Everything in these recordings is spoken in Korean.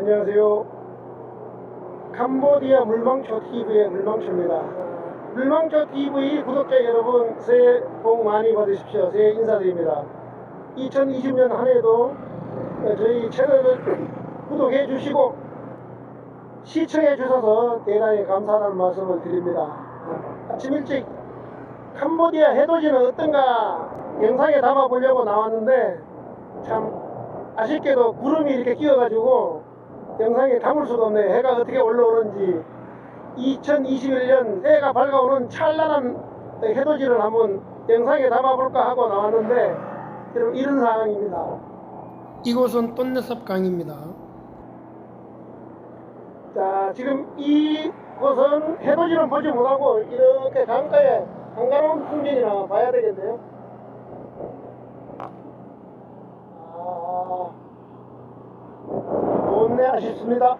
안녕하세요. 캄보디아 물망초 TV의 물망초입니다. 물망초 TV 구독자 여러분 새해 복 많이 받으십시오. 새해 인사드립니다. 2020년 한 해도 저희 채널을 구독해 주시고 시청해 주셔서 대단히 감사하다는 말씀을 드립니다. 아침 일찍 캄보디아 해돋이는 어떤가 영상에 담아 보려고 나왔는데 참 아쉽게도 구름이 이렇게 끼어가지고 영상에 담을 수가 없네요. 해가 어떻게 올라오는지 2021년 해가 밝아오는 찬란한 해돋이를 한번 영상에 담아볼까 하고 나왔는데 여러분 이런 상황입니다. 이곳은 똠네삽 강입니다. 자 지금 이곳은 해돋이는 보지 못하고 이렇게 강가에 한가로운 풍경이나 봐야 되겠네요. 아, 좋 네 아쉽습니다.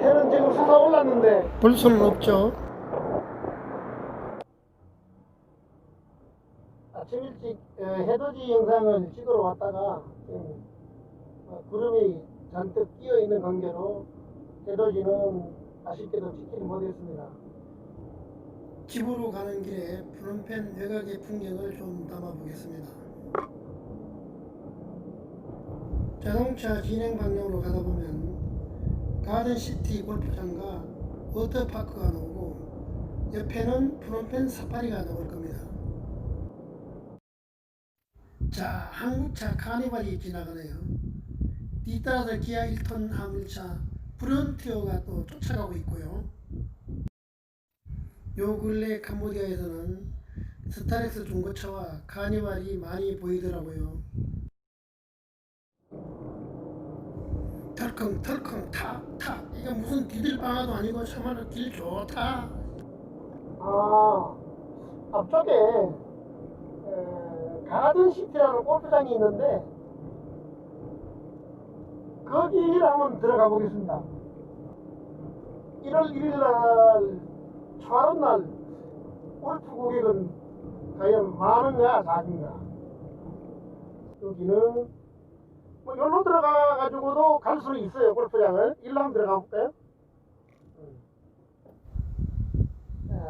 해는 지금 솟아 올랐는데 볼 수는 없죠. 아침 일찍 어, 해돋이 영상을 찍으러 왔다가 음, 어, 구름이 잔뜩 끼어 있는 관계로 해돋이는 아쉽게도 찍지를 못했습니다. 집으로 가는 길에 푸른펜 외곽의 풍경을 좀 담아보겠습니다. 자동차 진행 방향으로 가다 보면 가든시티 골프장과 워터파크가 나오고 옆에는 푸른펜 사파리가 나올 겁니다. 자, 한국차 카니발이 지나가네요. 뒤따라서 기아 1톤 화물차 프론티어가 또 쫓아가고 있고요. 요 근래 캄보디아에서는 스타렉스 중고차와 카니발이 많이 보이더라고요. 털컹 털컹 탁탁 이게 무슨 디딜방아도 아니고 참말로 길 좋다. 아 앞쪽에 에, 가든시티라는 골프장이 있는데 거기를 한번 들어가 보겠습니다. 1월 1일 날 초하룻 날 골프 고객은 과연 많은가 작은가? 여기는 뭐 여기로 들어가 가지고도 갈 수는 있어요 골프장을. 일로 한번 들어가 볼까요?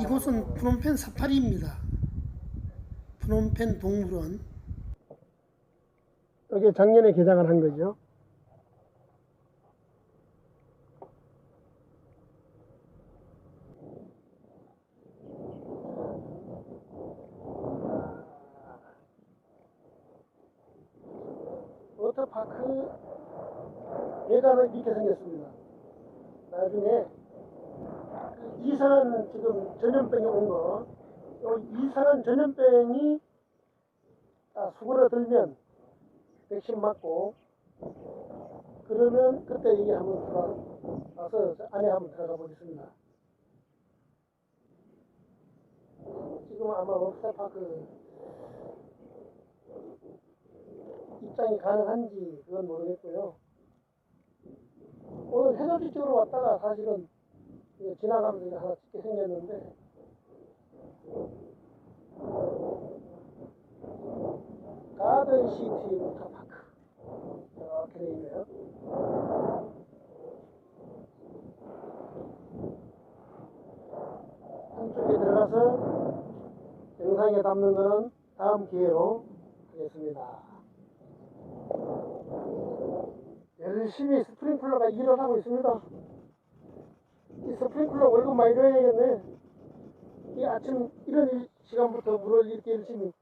이곳은 프놈펜 사파리입니다. 프놈펜 동물원. 여기 작년에 개장을 한 거죠. 워터파크 외관은 이렇게 생겼습니다. 나중에 그 이상한 지금 전염병이 온 거, 요 이상한 전염병이 아, 수그러들면 백신 맞고 그러면 그때 여기 한번 들어가서 저 안에 한번 들어가 보겠습니다. 지금 아마 워터파크 입장이 가능한지 그건 모르겠고요. 오늘 해돋이 쪽으로 왔다가 사실은 지나가면서 하나 찍게 생겼는데 가든시티 워터파크 이렇게 되어 있네요. 한쪽에 들어가서 영상에 담는 거는 다음 기회로 하겠습니다. 열심히 스프링클러가 일을 하고 있습니다. 이 스프링클러 월급 많이 줘야겠네. 이 아침 이런 일- 시간부터 물을 이렇게 열심히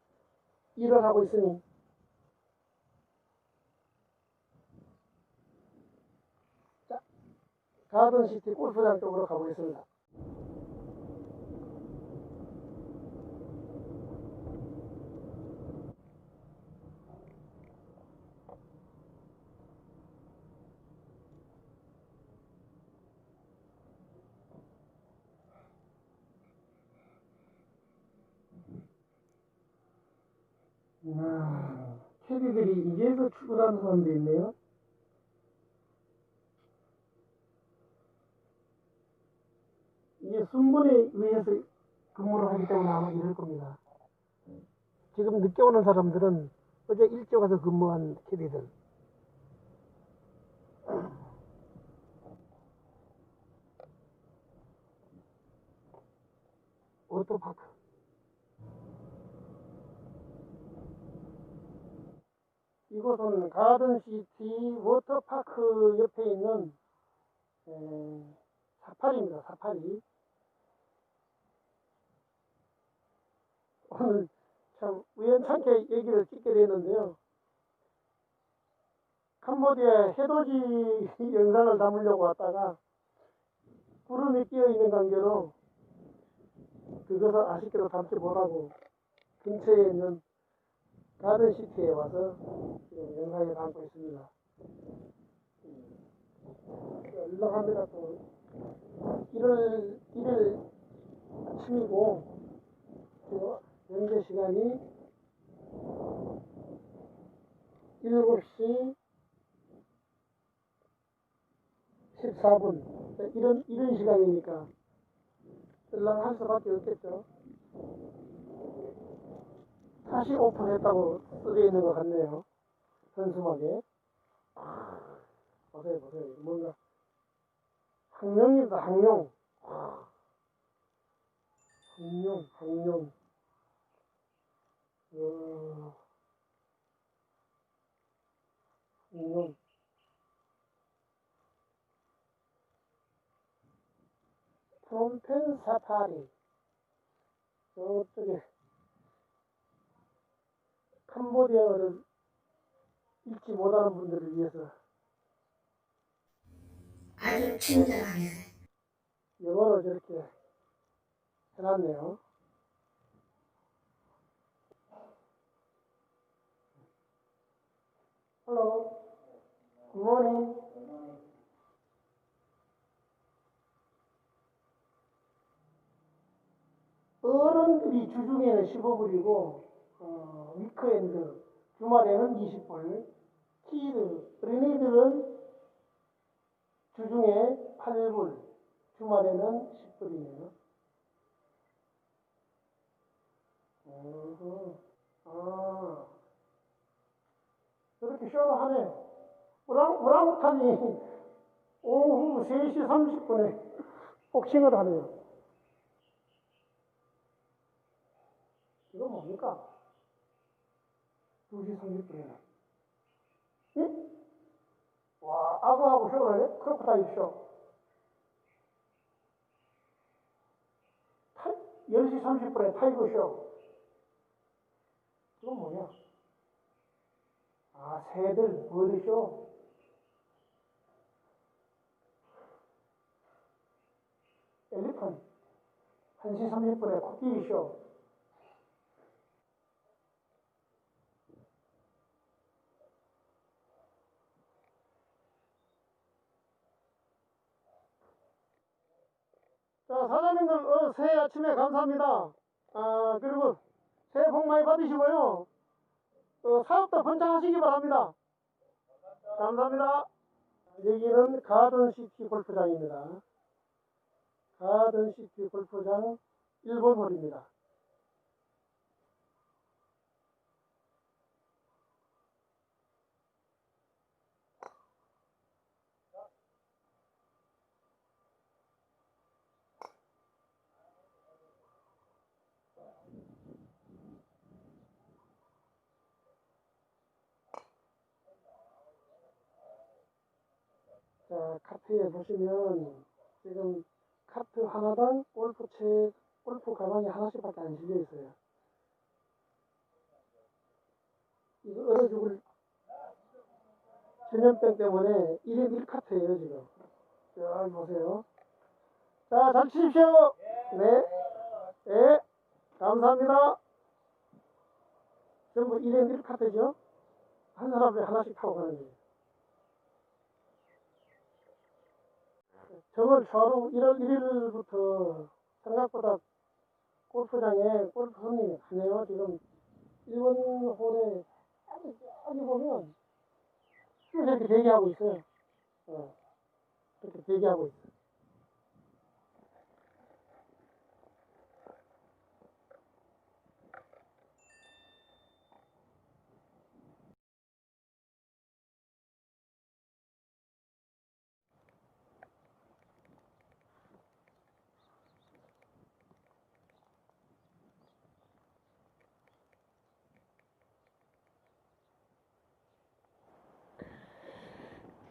일을 하고 있으니. 자, 가든시티 골프장 쪽으로 가보겠습니다. 캐디들이 이제서 출구하는 사람도 있네요. 이게 순번에 의해서 근무를 하기 때문에 아마 이럴 겁니다. 지금 늦게 오는 사람들은 어제 일찍 와서 근무한 캐디들. 오토파크. 이곳은 가든시티 워터파크 옆에 있는 에, 사파리입니다. 사파리. 오늘 참 우연찮게 얘기를 찍게 되는데요. 캄보디아 해돋이 영상을 담으려고 왔다가 구름이 끼어 있는 관계로 그것을 아쉽게도 담지 못하고 근처에 있는 가든시티에 와서 영상에 담고 있습니다. 연락합니다 또 1월 1일 아침이고 현재 시간이 7시 14분 이런 이런 시간이니까 연락할 수밖에 없겠죠. 다시 오픈했다고 쓰여 있는 것 같네요. 현수막에. 아, 보세요, 보세요. 뭔가 항룡이다, 항룡. 아, 항룡, 항룡. 어, 항룡. 프롬펜 사파리. 저쪽에 캄보디아어를 읽지 못하는 분들을 위해서 아주 친절하게 영어로 저렇게 해놨네요. Hello. Good morning. 어른들이 주중에는 15불이고 어, 위크엔드 주말에는 20불 키드 어린이들은 주중에 8불 주말에는 10불이네요 어허. 아 이렇게 쇼를 하네 오랑, 오랑우탄이 오후 3시 30분에 복싱을 하네요 이건 뭡니까? 2시 30분이나. 응? 와, 악어하고 쇼를 해? 크로커다일 쇼. 타, 10시 30분에 타이거 쇼. 이건 뭐냐? 아, 새들, 버드 쇼. 엘리펀. 1시 30분에 코끼리 쇼. 자, 사장님들, 어, 새해 아침에 감사합니다. 아, 그리고 새해 복 많이 받으시고요. 어, 사업도 번창하시기 바랍니다. 감사합니다. 여기는 가든시티 골프장입니다. 가든시티 골프장 1번 홀입니다. 자, 카트에 보시면 지금 카트 하나당 골프채, 골프 가방이 하나씩밖에 안 실려 있어요. 이거 얼어 죽을 전염병 때문에 1인 1카트예요, 지금. 자, 보세요. 자, 잘 치십시오. 네. 네. 감사합니다. 전부 1인 1카트죠? 한 사람이 하나씩 타고 가는 거예요. 정월 초하루 1월 1일부터 생각보다 골프장에 골프 손님이 많네요. 지금 일본 홀에 여기 보면 쭉 이렇게 대기하고 있어요. 어, 이렇게 대기하고 있어요.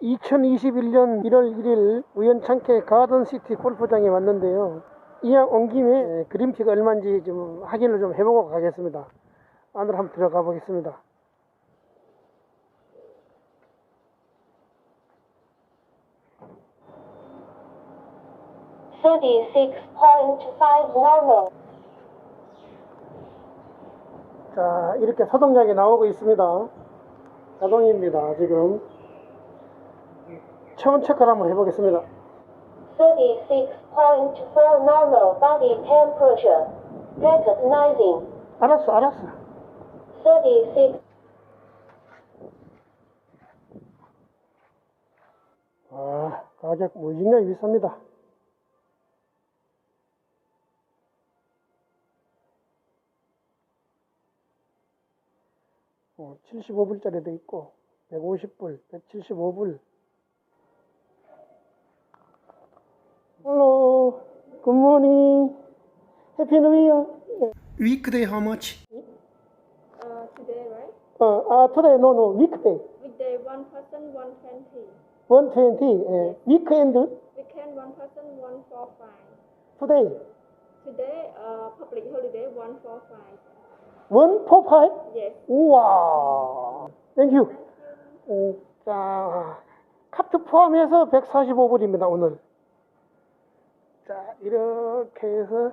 2021년 1월 1일 우연찮게 가든시티 골프장에 왔는데요. 이왕 온 김에 그린피가 얼마인지 좀 확인을 좀 해보고 가겠습니다. 안으로 한번 들어가 보겠습니다. 자, 이렇게 소독약이 나오고 있습니다. 자동입니다, 지금. 체온 체크를 한번 해보겠습니다. Thirty-six point four normal body temperature. Recognizing. 알았어, 알았어. Thirty-six 아, 가격 무진장이 비쌉니다. 어, 75불짜리도 있고, 150불, 175불. Hello, good morning. Happy New Year. Weekday how much? Uh, today, right? Uh, uh, today, no, no, weekday. Weekday, one person, one twenty. 120. Uh, weekend, Weekend, one person, one four five. today, Today, uh, public holiday, one four five. 145. Yes. 우와. 땡큐. 음, 자, 카트 포함해서 145불입니다, 오늘. 자, 이렇게 해서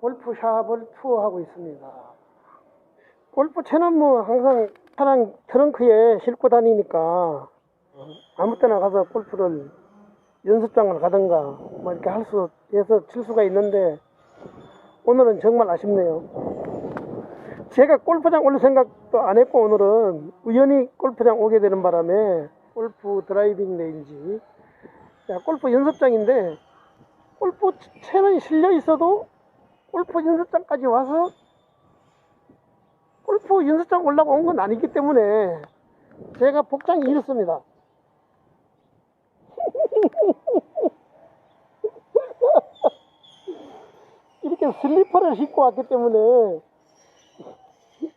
골프샵을 투어하고 있습니다. 골프채는 뭐 항상 차량 트렁크에 싣고 다니니까 아무 때나 가서 골프를 연습장을 가든가 뭐 이렇게 할 수 해서 칠 수가 있는데 오늘은 정말 아쉽네요. 제가 골프장 올 생각도 안 했고 오늘은 우연히 골프장 오게 되는 바람에 골프 드라이빙 레인지 자, 골프 연습장인데 골프 채는 실려 있어도 골프 연습장까지 와서 골프 연습장 올라가 온건 아니기 때문에 제가 복장이 이렇습니다. 이렇게 슬리퍼를 신고 왔기 때문에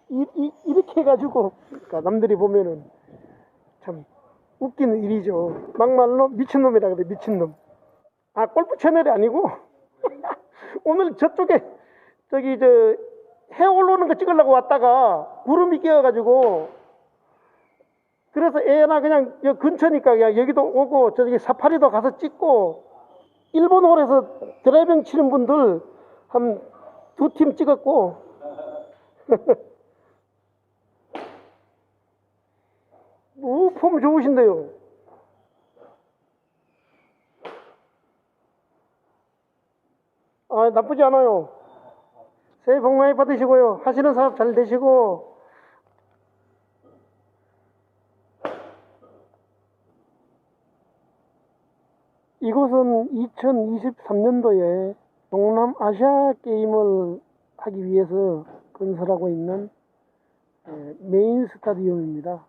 이, 이, 이렇게 해가지고 그러니까 남들이 보면은 참 웃기는 일이죠. 막말로 미친놈이라 그래 미친놈. 아 골프 채널이 아니고. 오늘 저쪽에 저기 저 해 올라오는 거 찍으려고 왔다가 구름이 끼어가지고. 그래서 애나 그냥 여 근처니까 그냥 여기도 오고 저기 사파리도 가서 찍고 일본 홀에서 드라이빙 치는 분들 한 두 팀 찍었고. 뭐, 폼 좋으신데요. 아, 나쁘지 않아요. 새해 복 많이 받으시고요. 하시는 사업 잘 되시고. 이곳은 2023년도에 동남 아시아 게임을 하기 위해서 건설하고 있는 예, 메인 스타디움입니다.